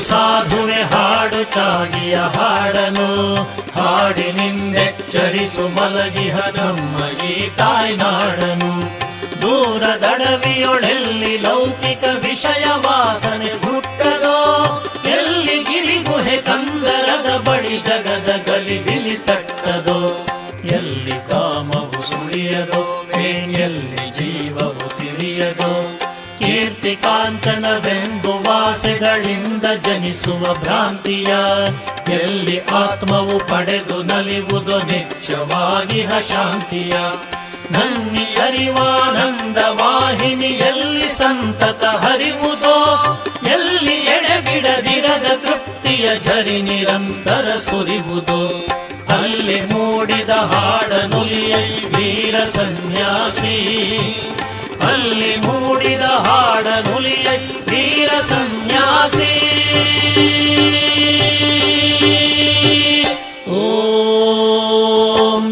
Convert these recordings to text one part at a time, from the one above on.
ಸಾಧುವೆ ಹಾಡು ಚಾಗಿಯ ಹಾಡನು. ಹಾಡಿನಿಂದೆಚ್ಚರಿಸು ಮಲಗಿಹ ನಮ್ಮ ಈ ತಾಯ್ನಾಡನು. ದೂರದಡವಿಯೊಳೆಲ್ಲಿ ಲೌಕಿಕ ವಿಷಯ ವಾಸನೆ ಹುಟ್ಟದೋ? ಎಲ್ಲಿ ಗಿರಿಗುಹೆ ಕಂದರದ ಬಳಿ ಜಗದ ಗಲಿಬಿಲಿ ತಟ್ಟದೋ? ಎಲ್ಲಿ ಕಾಮವು ಸುಳಿಯದೋ? ಕಾಂಚನವೆಂದು ವಾಸೆಗಳಿಂದ ಜನಿಸುವ ಭ್ರಾಂತಿಯ, ಎಲ್ಲಿ ಆತ್ಮವು ಪಡೆದು ನಲಿವುದು ನಿತ್ಯವಾಗಿ ಶಾಂತಿಯ ನನ್ನಿ ಅರಿವಾನಂದ ವಾಹಿನಿಯಲ್ಲಿ ಸಂತತ ಹರಿವುದೋ, ಎಲ್ಲಿ ಎಡೆಬಿಡದಿರದ ತೃಪ್ತಿಯ ಝರಿ ನಿರಂತರ ಸುರಿವುದು. ಅಲ್ಲಿ ಮೂಡಿದ ಹಾಡನುಲಿಯೈ ವೀರ ಸನ್ಯಾಸಿ, ಅಲ್ಲಿ ಮೂಡಿದ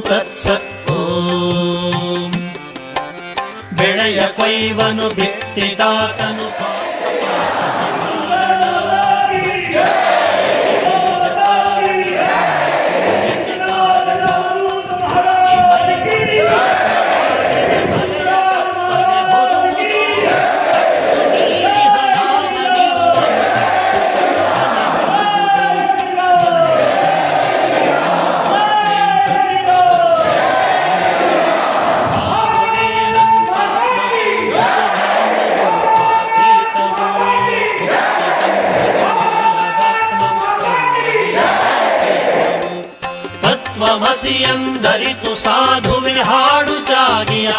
तत्सत्तो वपैवनुव्यक्तिदातनु ममसियन्दरितु साधु विहाडु चागिया